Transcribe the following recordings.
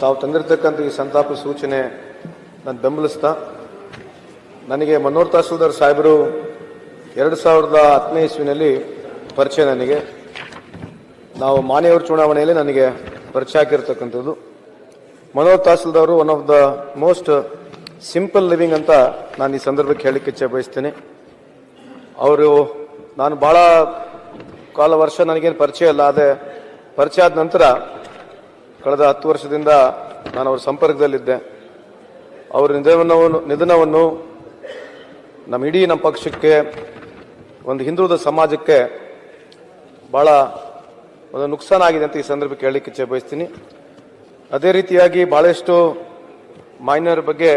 ತಾವು ತಂದಿರತಕ್ಕಂಥ ಈ ಸಂತಾಪ ಸೂಚನೆ ನಾನು ಬೆಂಬಲಿಸ್ತಾ, ನನಗೆ ಮನೋಹರ್ ತಹಸೀಲ್ದಾರ್ ಸಾಹೇಬರು ಎರಡು ಸಾವಿರದ ಹತ್ತನೇ ಇಸ್ವಿನಲ್ಲಿ ಪರಿಚಯ ನನಗೆ. ನಾವು ಮಾನ್ಯವ್ರ ಚುನಾವಣೆಯಲ್ಲಿ ನನಗೆ ಪರಿಚಯ ಆಗಿರ್ತಕ್ಕಂಥದ್ದು. Manohar Tahsildar one of the most simple living ಅಂತ ನಾನು ಈ ಸಂದರ್ಭಕ್ಕೆ ಹೇಳಲಿಕ್ಕೆ ಇಚ್ಛೆ ಬಯಸ್ತೇನೆ. ಅವರು ನಾನು ಭಾಳ ಕಾಲ ವರ್ಷ ನನಗೇನು ಪರಿಚಯ ಇಲ್ಲ ಆದರೆ ಪರಿಚಯ ಆದ ನಂತರ ಕಳೆದ ಹತ್ತು ವರ್ಷದಿಂದ ನಾನು ಅವ್ರ ಸಂಪರ್ಕದಲ್ಲಿದ್ದೆ. ಅವರ ನಿಧನವನ್ನು ನಿಧನವನ್ನು ನಮ್ಮ ಇಡೀ ನಮ್ಮ ಪಕ್ಷಕ್ಕೆ, ಒಂದು ಹಿಂದುಳಿದ ಸಮಾಜಕ್ಕೆ ಭಾಳ ಒಂದು ನುಕ್ಸಾನ ಆಗಿದೆ ಅಂತ ಈ ಸಂದರ್ಭಕ್ಕೆ ಹೇಳಲಿಕ್ಕೆ ಇಚ್ಛೆ ಬಯಸ್ತೀನಿ. ಅದೇ ರೀತಿಯಾಗಿ ಭಾಳಷ್ಟು ಮಾನ್ಯರ ಬಗ್ಗೆ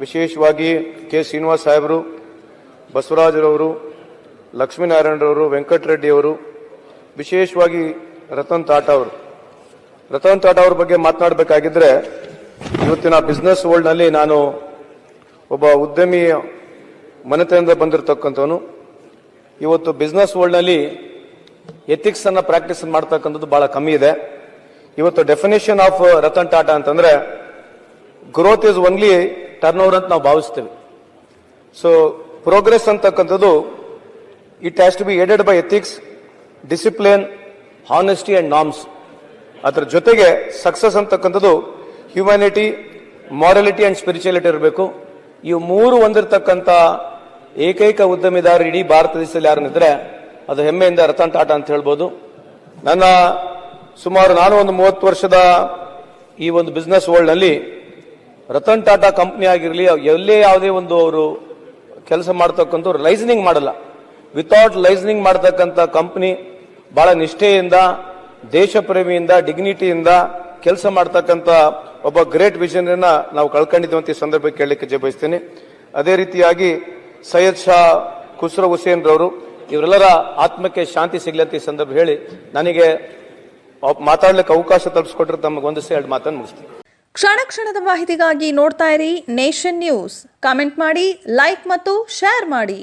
ವಿಶೇಷವಾಗಿ ಕೆ ಶ್ರೀನಿವಾಸ್ ಸಾಹೇಬರು, ಬಸವರಾಜರವರು, ಲಕ್ಷ್ಮೀನಾರಾಯಣರವರು, ವೆಂಕಟರೆಡ್ಡಿಯವರು, ವಿಶೇಷವಾಗಿ ರತನ್ ತಾಟಾ ಅವರು. ರತನ್ ಟಾಟಾ ಅವ್ರ ಬಗ್ಗೆ ಮಾತನಾಡಬೇಕಾಗಿದ್ರೆ, ಇವತ್ತಿನ ಬಿಸ್ನೆಸ್ ವರ್ಲ್ಡ್ನಲ್ಲಿ ನಾನು ಒಬ್ಬ ಉದ್ಯಮಿ ಮನೆತನದಿಂದ ಬಂದಿರತಕ್ಕಂಥವನು. ಇವತ್ತು ಬಿಸ್ನೆಸ್ ವರ್ಲ್ಡ್ನಲ್ಲಿ ಎಥಿಕ್ಸ್ ಅನ್ನ ಪ್ರಾಕ್ಟೀಸ್ ಮಾಡ್ತಕ್ಕಂಥದ್ದು ಬಹಳ ಕಮ್ಮಿ ಇದೆ. ಇವತ್ತು ಡೆಫಿನೇಷನ್ ಆಫ್ ರತನ್ ಟಾಟಾ ಅಂತಂದ್ರೆ growth is only turnover ಅಂತ ನಾವು ಭಾವಿಸ್ತೇವೆ. ಸೊ ಪ್ರೋಗ್ರೆಸ್ ಅಂತಕ್ಕಂಥದ್ದು it has to be added by ethics discipline honesty and norms ಅದರ ಜೊತೆಗೆ ಸಕ್ಸಸ್ ಅಂತಕ್ಕಂಥದ್ದು ಹ್ಯುಮ್ಯಾನಿಟಿ ಮಾರಲಿಟಿ ಅಂಡ್ ಸ್ಪಿರಿಚುಯಾಲಿಟಿ ಇರಬೇಕು. ಇವು ಮೂರು ಹೊಂದಿರತಕ್ಕಂಥ ಏಕೈಕ ಉದ್ಯಮಿದಾರರು ಇಡೀ ಭಾರತ ದೇಶದಲ್ಲಿ ಯಾರನ್ನಿದ್ರೆ ಅದು ಹೆಮ್ಮೆಯಿಂದ ರತನ್ ಟಾಟಾ ಅಂತ ಹೇಳ್ಬೋದು. ನನ್ನ ಸುಮಾರು ನಾನು ಒಂದು ಮೂವತ್ತು ವರ್ಷದ ಈ ಒಂದು ಬಿಸ್ನೆಸ್ ವರ್ಲ್ಡ್ನಲ್ಲಿ ರತನ್ ಟಾಟಾ ಕಂಪ್ನಿ ಆಗಿರಲಿ, ಎಲ್ಲೇ ಯಾವುದೇ ಒಂದು ಅವರು ಕೆಲಸ ಮಾಡ್ತಕ್ಕಂಥ ಲೈಸನಿಂಗ್ ಮಾಡಲ್ಲ. ವಿತೌಟ್ ಲೈಸನಿಂಗ್ ಮಾಡತಕ್ಕಂಥ ಕಂಪ್ನಿ ಬಹಳ ನಿಷ್ಠೆಯಿಂದ ದೇಶ ಪ್ರೇಮಿಯಿಂದ ಡಿಗ್ನಿಟಿಯಿಂದ ಕೆಲಸ ಮಾಡ್ತಕ್ಕಂಥ ಒಬ್ಬ ಗ್ರೇಟ್ ವಿಷನರಿನ ನಾವು ಕಳ್ಕೊಂಡಿದ್ದೀವಿ ಅಂತ ಈ ಸಂದರ್ಭಕ್ಕೆ ಕೇಳಲಿಕ್ಕೆ ಜಯ ಬಯಸ್ತೇನೆ ಅದೇ ರೀತಿಯಾಗಿ ಸೈಯದ್ ಶಾ ಖುಸ್ರ ಹುಸೇನ್ ರವರು ಇವರೆಲ್ಲರ ಆತ್ಮಕ್ಕೆ ಶಾಂತಿ ಸಿಗಲಿ ಅಂತ ಈ ಸಂದರ್ಭ ಹೇಳಿ ನನಗೆ ಮಾತಾಡ್ಲಿಕ್ಕೆ ಅವಕಾಶ ತಲುಪಿಸ್ಕೊಟ್ರೆ ತಮಗೆ ಒಂದು ಎರಡು ಮಾತನ್ನು ಮುಗಿಸ್ತೀನಿ. ಕ್ಷಣ ಕ್ಷಣದ ಮಾಹಿತಿಗಾಗಿ ನೋಡ್ತಾ ಇರಿ ನೇಷನ್ ನ್ಯೂಸ್. ಕಾಮೆಂಟ್ ಮಾಡಿ, ಲೈಕ್ ಮತ್ತು ಶೇರ್ ಮಾಡಿ.